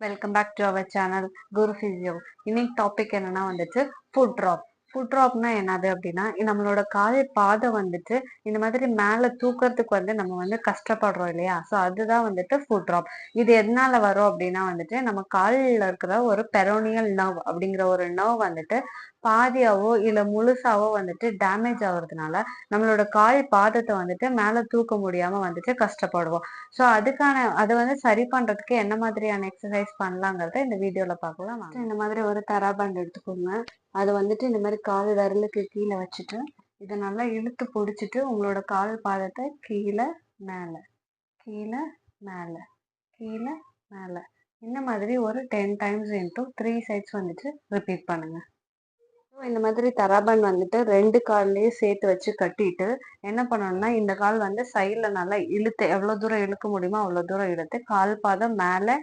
Welcome back to our channel Guru physio இன்னைக்கு topic என்னன்னா வந்துட்டு ஃபுட் ட்ராப் ஃபுட் ட்ராப்னா என்னது அப்படின்னா நம்மளோட காலை பாதை வந்துட்டு இந்த மாதிரி மேலே தூக்கறதுக்கு வந்து நம்ம வந்து கஷ்டப்படுறோம் இல்லையா? ஸோ அதுதான் வந்துட்டு ஃபுட் ட்ராப் இது எதனால வரும் அப்படின்னா வந்துட்டு நம்ம காலில் இருக்கிற ஒரு பெரோனியல் நர்வ் அப்படிங்கிற ஒரு நர்வ் வந்துட்டு பாதியாவோ இல்லை முழுசாவோ வந்துட்டு டேமேஜ் ஆகுறதுனால நம்மளோட கால் பாதத்தை வந்துட்டு மேலே தூக்க முடியாம வந்துட்டு கஷ்டப்படுவோம். ஸோ அதுக்கான அதை வந்து சரி பண்றதுக்கு என்ன மாதிரியான எக்ஸசைஸ் பண்ணலாங்கிறத இந்த வீடியோல பார்க்கலாம். இந்த மாதிரி ஒரு தராபண்ட் எடுத்துக்கோங்க. அதை வந்துட்டு இந்த மாதிரி கால் விரலுக்கு கீழே வச்சுட்டு இதை நல்லா இழுத்து பிடிச்சிட்டு உங்களோட கால் பாதத்தை கீழே மேலே கீழே மேலே கீழே மேலே. இந்த மாதிரி ஒரு ten times into three sides வந்துட்டு ரிப்பீட் பண்ணுங்க. இந்த மாதிரி தராபன் வந்துட்டு ரெண்டு கால்லையும் சேர்த்து வச்சு கட்டிட்டு என்ன பண்ணணும்னா இந்த கால் வந்து சைடில் நல்லா இழுத்து எவ்வளோ தூரம் இழுக்க முடியுமோ அவ்வளோ தூரம் இழுத்து கால் பாதம் மேலே